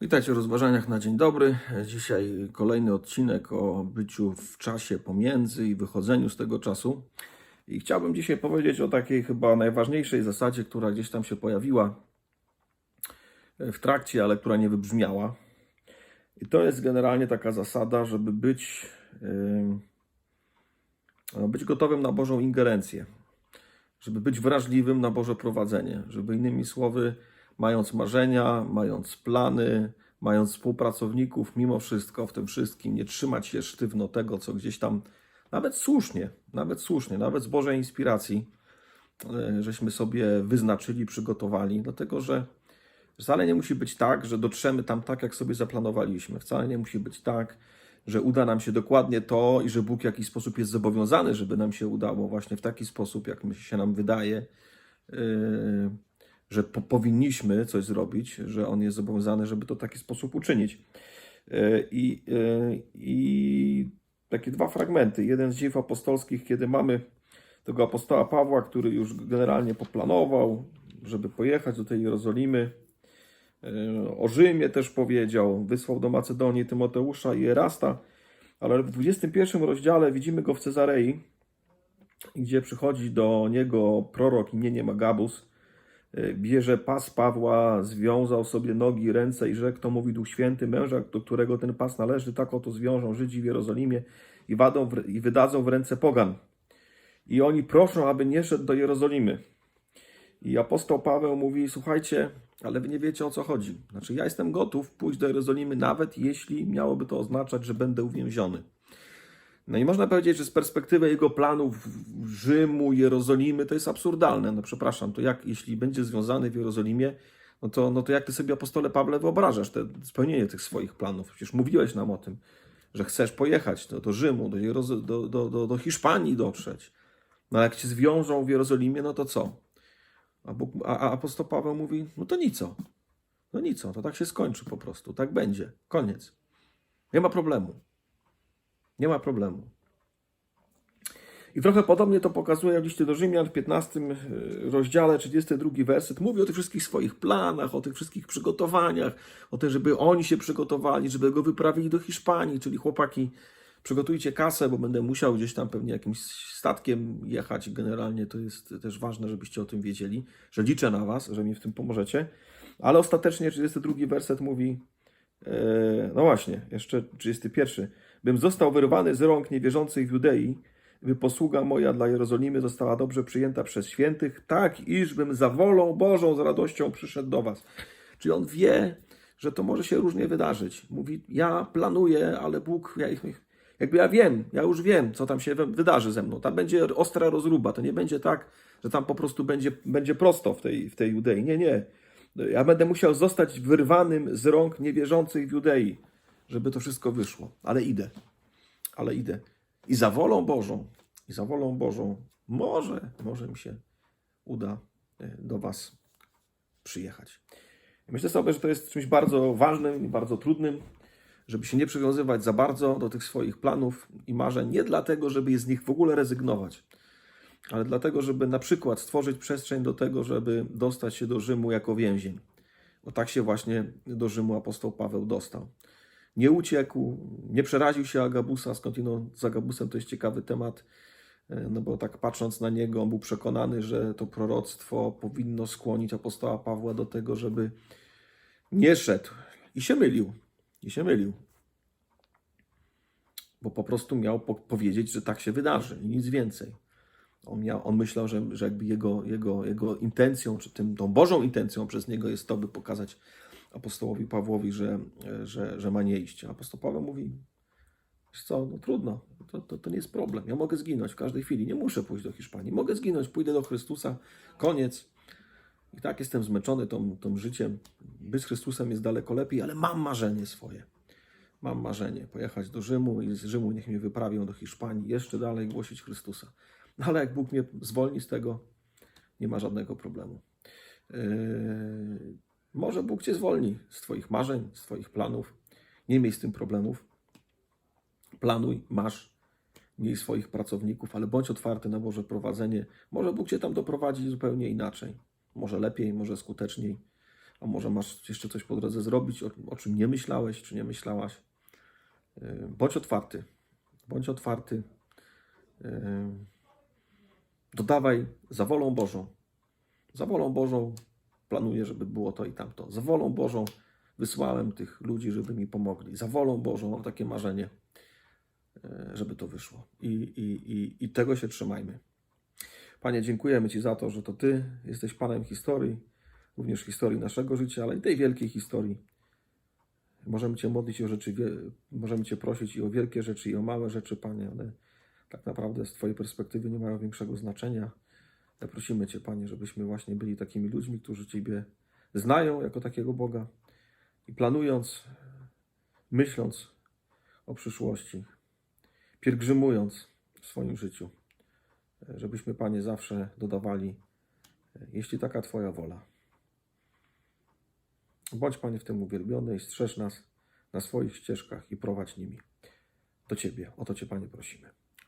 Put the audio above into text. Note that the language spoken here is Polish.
Witajcie w rozważaniach na dzień dobry. Dzisiaj kolejny odcinek o byciu w czasie pomiędzy i wychodzeniu z tego czasu. I chciałbym dzisiaj powiedzieć o takiej chyba najważniejszej zasadzie, która gdzieś tam się pojawiła w trakcie, ale która nie wybrzmiała. I to jest generalnie taka zasada, żeby być, no, być gotowym na Bożą ingerencję, żeby być wrażliwym na Boże prowadzenie, żeby innymi słowy, mając marzenia, mając plany, mając współpracowników, mimo wszystko w tym wszystkim nie trzymać się sztywno tego, co gdzieś tam, nawet słusznie, nawet słusznie, nawet z Bożej inspiracji, e, żeśmy sobie wyznaczyli, przygotowali, dlatego że wcale nie musi być tak, że dotrzemy tam tak, jak sobie zaplanowaliśmy. Wcale nie musi być tak, że uda nam się dokładnie to i że Bóg w jakiś sposób jest zobowiązany, żeby nam się udało właśnie w taki sposób, jak się nam wydaje, yy, że po, powinniśmy coś zrobić, że On jest zobowiązany, żeby to w taki sposób uczynić. Yy, I, yy, I takie dwa fragmenty. Jeden z dzieł apostolskich, kiedy mamy tego apostoła Pawła, który już generalnie poplanował, żeby pojechać do tej Jerozolimy. Yy, O Rzymie też powiedział, wysłał do Macedonii Tymoteusza i Erasta, ale w 21 rozdziale widzimy go w Cezarei, gdzie przychodzi do niego prorok imieniem Agabus, bierze pas Pawła, związał sobie nogi, ręce i rzekł, to mówi Duch Święty, męża, do którego ten pas należy, tak oto zwiążą Żydzi w Jerozolimie i, wadą w, i wydadzą w ręce pogan. I oni proszą, aby nie szedł do Jerozolimy. I apostoł Paweł mówi: Słuchajcie, ale wy nie wiecie o co chodzi. Znaczy, ja jestem gotów pójść do Jerozolimy, nawet jeśli miałoby to oznaczać, że będę uwięziony. No i można powiedzieć, że z perspektywy jego planów Rzymu, Jerozolimy, to jest absurdalne. No przepraszam, to jak, jeśli będzie związany w Jerozolimie, no to, no to jak ty sobie, apostole Pawle, wyobrażasz te, spełnienie tych swoich planów? Przecież mówiłeś nam o tym, że chcesz pojechać do, do Rzymu, do, Jerozo- do, do, do, do Hiszpanii dotrzeć. No jak cię zwiążą w Jerozolimie, no to co? A, Bóg, a, a apostoł Paweł mówi, no to nico. No nico, to tak się skończy po prostu. Tak będzie. Koniec. Nie ma problemu. Nie ma problemu. I trochę podobnie to pokazuje w liście do Rzymian w 15 rozdziale, 32 werset. Mówi o tych wszystkich swoich planach, o tych wszystkich przygotowaniach, o tym, żeby oni się przygotowali, żeby go wyprawili do Hiszpanii, czyli chłopaki, przygotujcie kasę, bo będę musiał gdzieś tam pewnie jakimś statkiem jechać. Generalnie to jest też ważne, żebyście o tym wiedzieli, że liczę na was, że mi w tym pomożecie. Ale ostatecznie 32 werset mówi, e, no właśnie, jeszcze 31. Bym został wyrwany z rąk niewierzących Judei, by posługa moja dla Jerozolimy została dobrze przyjęta przez świętych, tak iżbym za wolą Bożą z radością przyszedł do was. Czyli on wie, że to może się różnie wydarzyć. Mówi, ja planuję, ale Bóg, ja, jakby ja wiem, ja już wiem, co tam się wydarzy ze mną. Tam będzie ostra rozruba, to nie będzie tak, że tam po prostu będzie, będzie prosto w tej, w tej Judei. Nie, nie. Ja będę musiał zostać wyrwanym z rąk niewierzących w Judei, żeby to wszystko wyszło. Ale idę. Ale idę. I za wolą Bożą, i za wolą Bożą, może, może mi się uda e, do Was przyjechać. Myślę sobie, że to jest czymś bardzo ważnym i bardzo trudnym, żeby się nie przywiązywać za bardzo do tych swoich planów i marzeń, nie dlatego, żeby z nich w ogóle rezygnować, ale dlatego, żeby na przykład stworzyć przestrzeń do tego, żeby dostać się do Rzymu jako więzień. Bo tak się właśnie do Rzymu apostoł Paweł dostał. Nie uciekł, nie przeraził się Agabusa, skądinąd z Agabusem to jest ciekawy temat, e, no bo tak patrząc na niego, on był przekonany, że to proroctwo powinno skłonić apostoła Pawła do tego, żeby nie szedł. I się mylił. I się mylił. Bo po prostu miał po- powiedzieć, że tak się wydarzy i nic więcej. On, miał, on myślał, że, że jakby jego, jego, jego intencją, czy tym, tą Bożą intencją przez niego jest to, by pokazać apostołowi Pawłowi, że, że, że ma nie iść. A apostoł Paweł mówi, wiesz co, no trudno, to, to, to nie jest problem. Ja mogę zginąć w każdej chwili, nie muszę pójść do Hiszpanii. Mogę zginąć, pójdę do Chrystusa, koniec. I tak jestem zmęczony tą, tą życiem. Być z Chrystusem jest daleko lepiej, ale mam marzenie swoje. Mam marzenie pojechać do Rzymu i z Rzymu niech mnie wyprawią do Hiszpanii, jeszcze dalej głosić Chrystusa. No ale jak Bóg mnie zwolni z tego, nie ma żadnego problemu. Yy, może Bóg cię zwolni z Twoich marzeń, z Twoich planów. Nie miej z tym problemów. Planuj, masz, miej swoich pracowników, ale bądź otwarty na Boże prowadzenie. Może Bóg cię tam doprowadzi zupełnie inaczej. Może lepiej, może skuteczniej, a może masz jeszcze coś po drodze zrobić, o, o czym nie myślałeś, czy nie myślałaś. Yy, Bądź otwarty. Bądź otwarty. Yy, Dodawaj za wolą Bożą. Za wolą Bożą planuję, żeby było to i tamto. Za wolą Bożą wysłałem tych ludzi, żeby mi pomogli. Za wolą Bożą mam takie marzenie, e, żeby to wyszło. I, i, i, i tego się trzymajmy. Panie, dziękujemy Ci za to, że to Ty jesteś Panem historii, również historii naszego życia, ale i tej wielkiej historii. Możemy Cię modlić o rzeczy, możemy Cię prosić i o wielkie rzeczy, i o małe rzeczy, Panie, one tak naprawdę z Twojej perspektywy nie mają większego znaczenia. Ja prosimy Cię, Panie, żebyśmy właśnie byli takimi ludźmi, którzy Ciebie znają jako takiego Boga i planując, myśląc o przyszłości, pielgrzymując w swoim życiu, żebyśmy, Panie, zawsze dodawali, jeśli taka Twoja wola. Bądź, Panie, w tym uwielbiony i strzeż nas na swoich ścieżkach i prowadź nimi do Ciebie. O to Cię, Panie, prosimy.